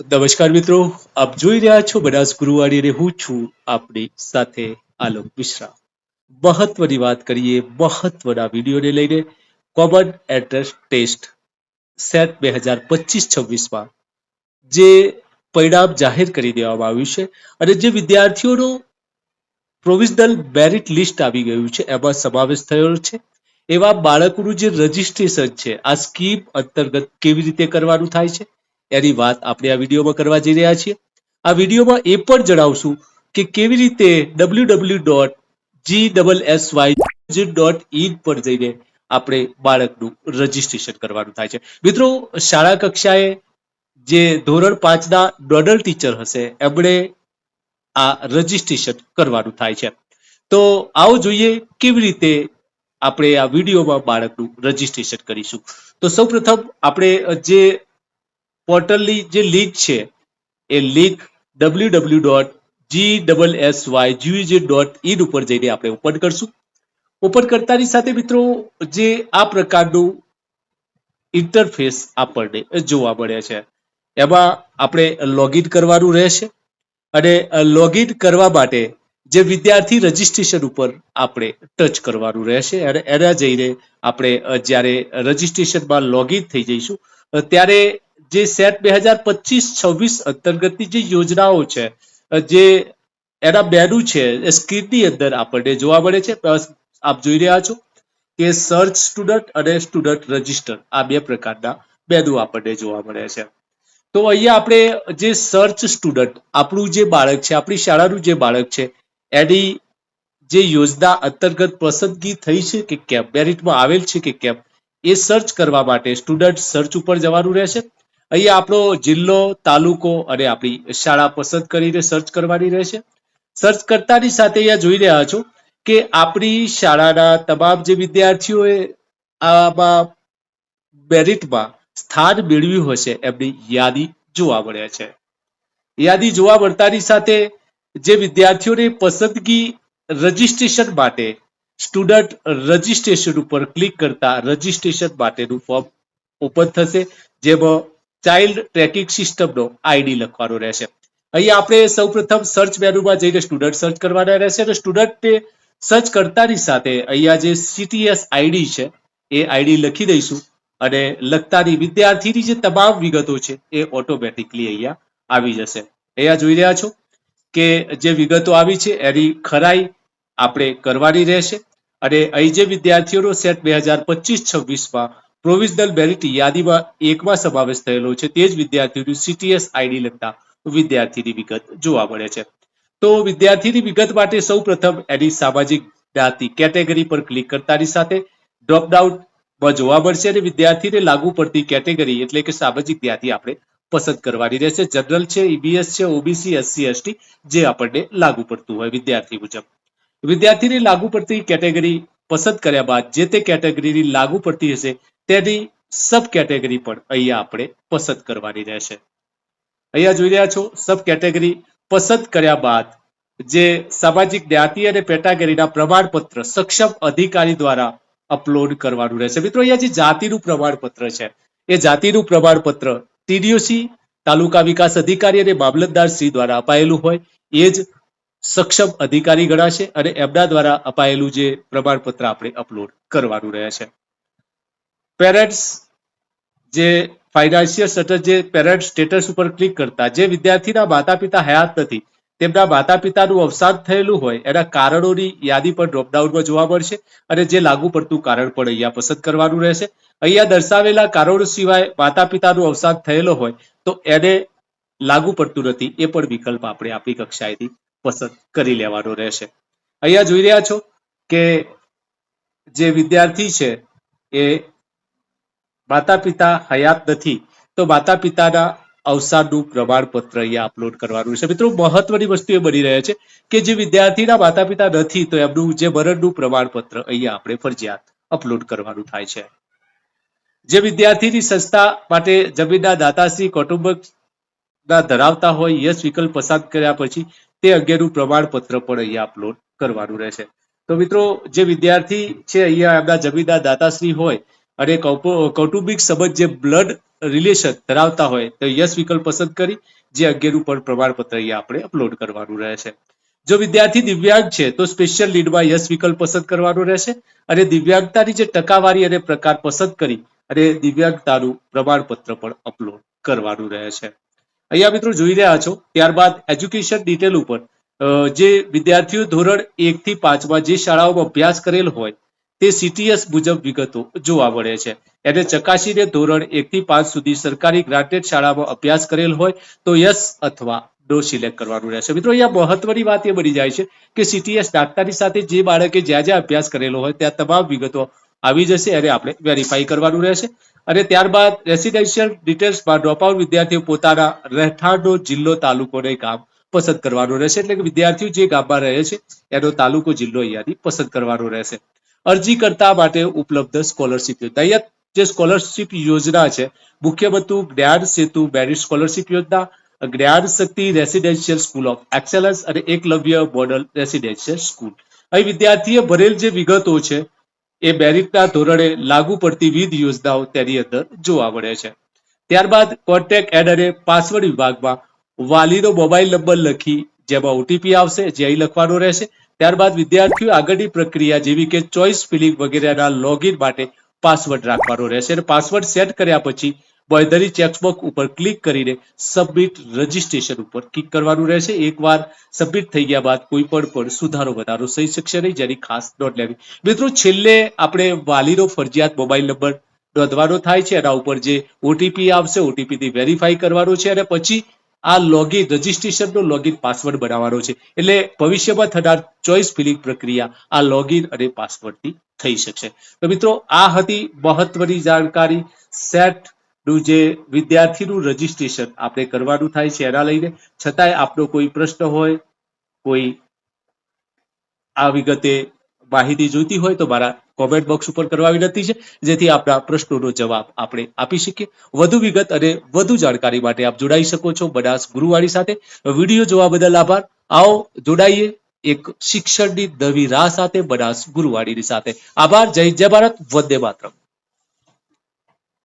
નમસ્કાર મિત્રો, આપ જોઈ રહ્યા છો બનાસ ગુરુવાણી અને હું છું આપની સાથે આલોક મિશ્રા. મહત્વની વાત કરીએ મહત્વના વિડીયોને લઈને કોમન એન્ટ્રન્સ ટેસ્ટ સેટ બે હજાર પચીસ છવ્વીસમાં. જે પરિણામ જાહેર કરી દેવામાં આવ્યું છે અને જે વિદ્યાર્થીઓનું પ્રોવિઝનલ મેરિટ લિસ્ટ આવી ગયું છે, એમાં સમાવેશ થયો છે. એવા બાળકોનું જે રજિસ્ટ્રેશન છે, આ સ્કીમ અંતર્ગત કેવી રીતે કરવાનું થાય છે? એની વાત આપણે આ વિડીયોમાં કરવા જઈ રહ્યા છીએ. આ વિડીયોમાં એ પણ જણાવશું કે કેવી રીતે W W dot G double S Y dot in પર જઈને આપણે બાળકનું રજીસ્ટ્રેશન કરવાનું થાય છે. મિત્રો, શાળા કક્ષાએ જે ધોરણ પાંચના નોડલ ટીચર હશે, એમણે આ રજીસ્ટ્રેશન કરવાનું થાય છે. તો આવો જોઈએ કેવી રીતે આપણે આ વિડીયોમાં બાળકનું રજીસ્ટ્રેશન કરીશું. તો સૌપ્રથમ આપણે જે પોર્ટલની જે લીક છે, એ link W W dot G double S Y GVJ dot in ઉપર જઈને આપણે ઓપન કરશું. ઓપન કરતાની સાથે મિત્રો, જે આ પ્રકારનું ઇન્ટરફેસ આપણને જોવા મળે છે. એમાં આપણે લોગિન કરવાનું રહેશે અને લોગિન કરવા માટે જે વિદ્યાર્થી રજિસ્ટ્રેશન ઉપર આપણે ટચ કરવાનું રહેશે અને એના જઈને આપણે જ્યારે રજિસ્ટ્રેશનમાં લોગિન થઈ જઈશું, ત્યારે જે સેટ બે હજાર પચીસ, છવ્વીસ અંતર્ગતની જે યોજનાઓ છે, જે એના મેનુ છે, એ સ્ક્રીનની અંદર આપણને જોવા મળે છે. આપ જોઈ રહ્યા છો કે સર્ચ સ્ટુડન્ટ અને સ્ટુડન્ટ રજિસ્ટર આ બે પ્રકારના મેનુ આપણને જોવા મળે છે. તો અહીંયા આપણે જે સર્ચ સ્ટુડન્ટ આપણું જે બાળક છે, આપણી શાળાનું જે બાળક છે, એની જે યોજના અંતર્ગત પસંદગી થઈ છે કે કેમ? મેરિટમાં આવેલ છે કે કેમ? એ સર્ચ કરવા માટે સ્ટુડન્ટ સર્ચ ઉપર જવાનું રહેશે. અહીંયા આપણો જિલ્લો, તાલુકો અને આપણી શાળા પસંદ કરીને સર્ચ કરવાની રહેશે. સર્ચ કરતાની સાથે અહીંયા જોઈ રહ્યા છો કે આપણી શાળાના તમામ જે વિદ્યાર્થીઓએ આમાં મેરિટમાં સ્થાન મેળવ્યું હશે એમની યાદી જોવા મળે છે. યાદી જોવા મળતાની સાથે જે વિદ્યાર્થીઓને પસંદગી રજિસ્ટ્રેશન માટે સ્ટુડન્ટ રજિસ્ટ્રેશન ઉપર ક્લિક કરતા રજિસ્ટ્રેશન માટેનું ફોર્મ ઓપન થશે. જેમાં ચાઇલ્ડ ટ્રેકિંગ સિસ્ટમનો આઈડી લખવાનો રહેશે. અહીંયા આપણે સૌપ્રથમ સર્ચ મેનુમાં જઈને સ્ટુડન્ટ સર્ચ કરવાના રહેશે અને સ્ટુડન્ટને સર્ચ કરતાની સાથે અહીંયા જે સીટીએસ આઈડી છે, એ આઈડી લખી દઈશું અને લખતાની વિદ્યાર્થીની જે તમામ વિગતો છે, એ ઓટોમેટિકલી અહીંયા આવી જશે. અહીંયા જોઈ રહ્યા છો કે જે વિગતો આવી છે, એની ખરાઈ આપણે કરવાની રહેશે અને અહીં જે વિદ્યાર્થીઓનો સેટ બે હજાર પચીસ છવ્વીસમાં પ્રોવિઝનલ મેરિટ યાદીમાં એકમાં સમાવેશ થયેલો છે. તે જ વિદ્યાર્થીઓની સીટીએસ આઈડી લગતા વિદ્યાર્થીની વિગત જોવા મળે છે. તો વિદ્યાર્થીની વિગત માટે સૌ પ્રથમ એની સામાજિક જ્ઞાતિ કેટેગરી પર ક્લિક કરતાની સાથે ડ્રોપડાઉનમાં જોવા મળશે અને વિદ્યાર્થીને લાગુ પડતી કેટેગરી એટલે કે સામાજિક જ્ઞાતિ આપણે પસંદ કરવાની રહેશે. જનરલ છે ઈબીએસ છે ઓબીસી એસસી એસટી જે આપણને લાગુ પડતું હોય વિદ્યાર્થી મુજબ. વિદ્યાર્થીને લાગુ પડતી કેટેગરી પસંદ કર્યા બાદ જે તે કેટેગરીની લાગુ પડતી હશે તેની સબ કેટેગરી પણ અહીંયા આપણે પસંદ કરવાની રહેશે. અહીંયા જોઈ રહ્યા છો, સબ કેટેગરી પસંદ કર્યા બાદ જે સામાજિક જ્ઞાતિ અને પેટાગરીના પ્રમાણપત્ર સક્ષમ અધિકારી દ્વારા અપલોડ કરવાનું રહેશે. મિત્રો, અહીંયા જે જાતિનું પ્રમાણપત્ર છે, એ જાતિનું પ્રમાણપત્ર ટીડીઓસી, તાલુકા વિકાસ અધિકારી અને મામલતદાર શ્રી દ્વારા અપાયેલું હોય, એ જ સક્ષમ અધિકારી ગણાશે અને એમના દ્વારા અપાયેલું જે પ્રમાણપત્ર આપણે અપલોડ કરવાનું રહે છે પેરેન્ટ્સ જે ફાઇનાન્શિયલ સ્ટેટસ જે પેરેન્ટ સ્ટેટસ ઉપર ક્લિક કરતા, જે વિદ્યાર્થીના માતા પિતા હયાત નથી, તેમના માતા પિતાનું અવસાન થયેલું હોય, એના કારણોની યાદી પણ ડ્રોપડાઉનમાં જોવા મળશે અને જે લાગુ પડતું કારણ પણ અહીંયા પસંદ કરવાનું રહેશે. અહીંયા દર્શાવેલા કારણો સિવાય માતા પિતાનું અવસાન થયેલો હોય, તો એને લાગુ પડતું નથી, એ પણ વિકલ્પ આપણે આપણી કક્ષાએથી પસંદ કરી લેવાનો રહેશે. અહીંયા જોઈ રહ્યા છો કે જે વિદ્યાર્થી છે, એ માતા પિતા હયાત નથી, તો માતા પિતાના અવસાનનું પ્રમાણપત્ર અહીંયા અપલોડ કરવાનું છે. મિત્રો, મહત્વની વસ્તુ એ બની રહે છે કે જે વિદ્યાર્થીના માતા પિતા નથી, તો એમનું જે મરણનું પ્રમાણપત્ર અહીંયા આપણે ફરજિયાત અપલોડ કરવાનું થાય છે. જે વિદ્યાર્થીની સંસ્થા માટે જમીનના દાતાશ્રી કૌટુંબિકના ધરાવતા હોય યસ વિકલ્પ પસંદ કર્યા પછી તે અંગેનું પ્રમાણપત્ર પણ અહીંયા અપલોડ કરવાનું રહેશે. તો મિત્રો, જે વિદ્યાર્થી છે અહીંયા એમના જમીનના દાતાશ્રી હોય અને કૌટુંબિક સંબંધ જે બ્લડ રિલેશન ધરાવતા હોય, તો યસ વિકલ્પ પસંદ કરી, જે અંગેનું પણ પ્રમાણપત્ર અહીંયા આપણે અપલોડ કરવાનું રહેશે. જો વિદ્યાર્થી દિવ્યાંગ છે, તો સ્પેશિયલ લીડમાં યસ વિકલ્પ પસંદ કરવાનો રહેશે. અને દિવ્યાંગતાની જે ટકાવારી અને પ્રકાર પસંદ કરી, અને દિવ્યાંગતાનું પ્રમાણપત્ર પણ અપલોડ કરવાનું રહે છે અહીંયા મિત્રો જોઈ રહ્યા છો, ત્યારબાદ એજ્યુકેશન ડિટેલ ઉપર જે વિદ્યાર્થીઓ ધોરણ એક થી પાંચમાં જે શાળાઓમાં અભ્યાસ કરેલ હોય તે સીટીએસ મુજબ વિગતો જોવા મળે છે. એને ચકાસીને ધોરણ એક થી પાંચ સુધી સરકારી ગ્રાન્ટેડ શાળામાં અભ્યાસ કરેલ હોય તો યસ અથવા નો સિલેક્ટ કરવાનું રહેશે. મિત્રો, અહીંયા મહત્વની વાત એ બની જાય છે કે સીટીએસ દાખલાની સાથે જે બાળકે જ્યાં જ્યાં અભ્યાસ કરેલો હોય ત્યાં તમામ વિગતો આવી જશે અને આપણે વેરીફાઈ કરવાનું રહેશે. અને ત્યારબાદ રેસિડેન્શિયલ ડિટેલ્સમાં ડ્રોપઆઉટ વિદ્યાર્થીઓ પોતાના રહેઠાણનો જિલ્લો, તાલુકો અને ગામ પસંદ કરવાનું રહેશે. એટલે કે વિદ્યાર્થીઓ જે ગામમાં રહે છે, એનો તાલુકો, જિલ્લો અહીંયાથી પસંદ કરવાનો રહેશે. અરજી કરતા માટે ઉપલબ્ધ સ્કોલરશિપ યોજના. જે સ્કોલરશિપ યોજના છે, મુખ્યમંત્રી જ્ઞાન સેતુ મેરિટ સ્કોલરશિપ યોજના, Gyan Shakti residential school of excellence અને એકલવ્ય મોડલ રેસિડેન્શિયલ સ્કૂલ. અહીં વિદ્યાર્થીએ ભરેલ જે વિગતો છે, એ મેરિટના ધોરણે લાગુ પડતી વિવિધ યોજનાઓ તેની અંદર જોવા મળે છે. ત્યારબાદ કોન્ટેક્ટ એડ અને પાસવર્ડ વિભાગમાં વાલીનો મોબાઈલ નંબર લખી જેમાં ઓટીપી આવશે, જે અહીં લખવાનો રહેશે. ત્યારબાદ વિદ્યાર્થીઓ આગળની પ્રક્રિયા જેવી કે ચોઇસ ફિલિંગ વગેરેના લોગિન માટે પાસવર્ડ રાખવાનો રહેશે. અને પાસવર્ડ સેટ કર્યા પછી બોયધરી ચેકબોક્સ ઉપર ક્લિક કરીને સબમિટ રજીસ્ટ્રેશન ઉપર ક્લિક કરવાનું રહેશે. એકવાર સબમિટ થઈ ગયા બાદ કોઈ પણ પણ સુધારો વધારો થઈ શકશે નહીં. જેની ખાસ નોંધ લેવી. મિત્રો, છેલ્લે આપણે વાલીનો ફરજિયાત મોબાઈલ નંબર નોંધવાનો થાય છે. એના ઉપર જે ઓટીપી આવશે ઓટીપીથી વેરીફાઈ કરવાનો છે. અને પછી આ લોગિન રજીસ્ટ્રેશનનો લોગિન પાસવર્ડ બનાવવાનો છે. એટલે ભવિષ્યમાં થનાર ચોઇસ ફિલિંગ પ્રક્રિયા આ લોગિન અને પાસવર્ડથી થઈ શકશે. તો મિત્રો, આ હતી મહત્વની જાણકારી. સેટનું જે વિદ્યાર્થીનું રજીસ્ટ્રેશન આપણે કરવાનું થાય છે એના લઈને. છતાંય આપનો કોઈ પ્રશ્ન હોય, કોઈ આ વિગતે માહિતી જોઈતી હોય તો મારા કોમેન્ટ બોક્સ ઉપર કરવા વિનંતી છે. જેથી આપણા પ્રશ્નોનો જવાબ આપણે આપી શકીએ. વધુ વિગત અને વધુ જાણકારી માટે આપ જોડાઈ શકો છો બનાસ ગુરુવાણી સાથે. વીડિયો જોવા બદલ આભાર. આવો જોડાઈએ એક શિક્ષણની નવી રાહ સાથે બનાસ ગુરુવાણીની સાથે. આભાર. જય જય ભારત. વંદે માતરમ.